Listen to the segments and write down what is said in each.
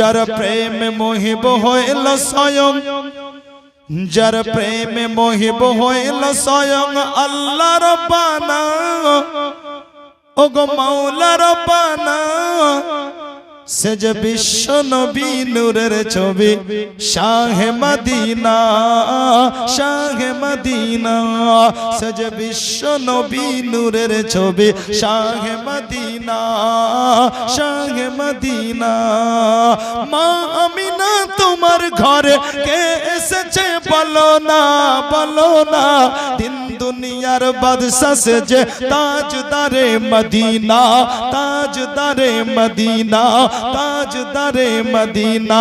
যার প্রেম মোহিব হইল স্বয়ং, যার প্রেম মোহিব হইল স্বয়ং আল্লাহ রব্বানা ও গো মাওলা রব্বানা সে যে বিশ্ব নবী, নূরের ছবি, শাহে মদিনা শাহে মদিনা। সেজ বিশ্ব নবী, নূরের ছবি, শাহে মদিনা শাহে মদিনা। মা আমিনা তোমার ঘরে কে এসেছে? বলো না বলো না। দিন দুনিয়ার বাদশা সে যে তাজদারে মদিনা তাজদারে মদিনা তাজদারে মদিনা।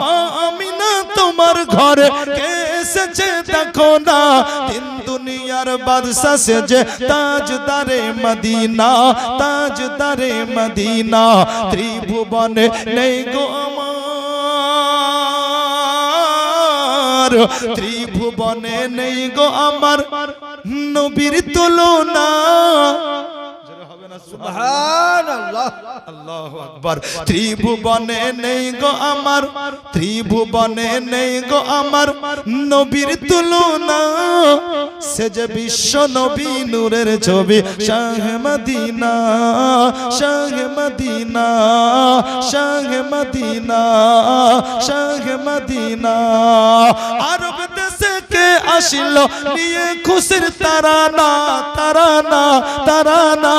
মা আমিনা, তোমার ঘরে কে এসেছে? দেখো না। দিন দুনিয়ার বাদশা সে যে তাজদারে মদিনা তাজদারে মদিনা। ত্রিভুবনে নেই গো আমার ত্রিভুবনে নেই গো আমার নবীর তুলনা। ত্রিভুবনে নেই গো আমার ত্রিভুবনে নেই গো আমার নবীর তুলনা। সে যে বিশ্ব নবী, নূরের ছবি, শাহ মদিনা শাহ মদিনা শাহ মদিনা শাহ মদিনা। আরব দেশে কে আসিল, নিয়ে খুশির তারানা তারানা তারানা।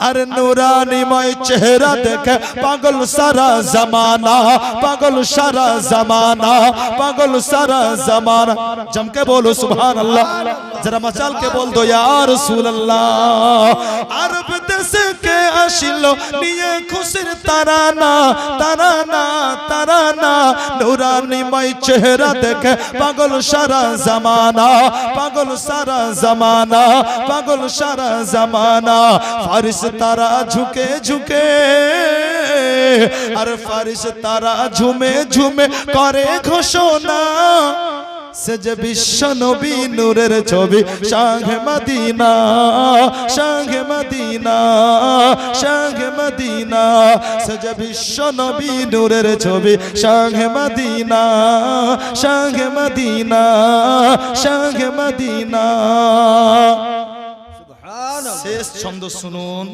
আর নুরানিময় চেহারা দেখে পাগল সারা জমানা পাগল সারা জমানা পাগল সারা জমানা জমকে বলো সুবহান আল্লাহ জরা মচাল কে বল দো ইয়া রাসূলুল্লাহ আরব দেশে কে আসিল, নিয়ে খুশির তারানা তারানা তারানা। নুরানিময় চেহারা দেখে পাগল সারা জমানা, পাগল সারা জমানা, পাগল সারা জমানা। ফারিস তারা ঝুঁকে ঝুঁকে, আর ফারিস তারা ঝুমে ঝুমে করে ঘোষণা। সে যে বিশ্ব নবী নূরের ছবি শাহে মদিনা শাহে মদিনা শাহে মদিনা। সে যে বিশ্ব নবী নূরের ছবি শাহে মদিনা শাহে মদিনা শাহে মদিনা। শেষ ছন্দ শুনুন।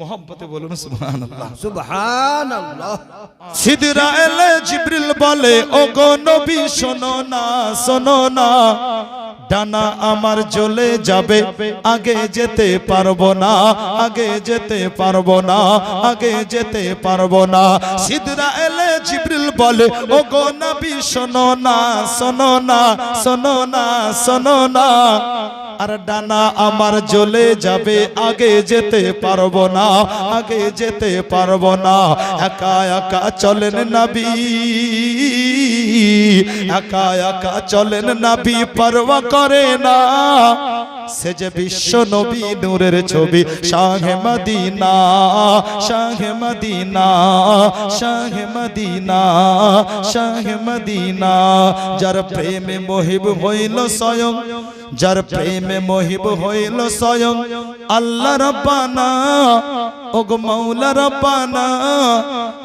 মোহব্বতে বলুন সুবহানাল্লাহ। সুবহানাল্লাহ। সিদরা এলে জিব্রিল বলে ও গো নবী শোনো না শোনো না। ডানা আমার জ্বলে যাবে আগে যেতে পারব না আগে যেতে পারব না আগে যেতে পারব না। সিদরা এলে জিব্রিল বলে ও গো নবী শোনো না শোনো না শোনো না শোনো না। আর ডানা আমার জ্বলে যাবে, আগে যেতে পারব না, আগে যেতে পারব না। একা একা চলেন নবী, একা একা চলেন নবী, পরোয়া করে না। সে যে বিশ্ব নবী নূরের ছবি, শাহে মদিনা শাহে মদিনা শাহে মদিনা শাহে মদিনা। যার প্রেমে মহিব হইল স্বয়ং যার প্রেমে মহিব হইল স্বয়ং, আল্লাহ রব্বানা ও গো মাওলা রব্বানা,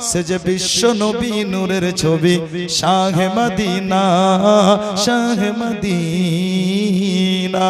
সে যে বিশ্ব নবী নূরের ছবি, শাহে মদিনা শাহে মদিনা।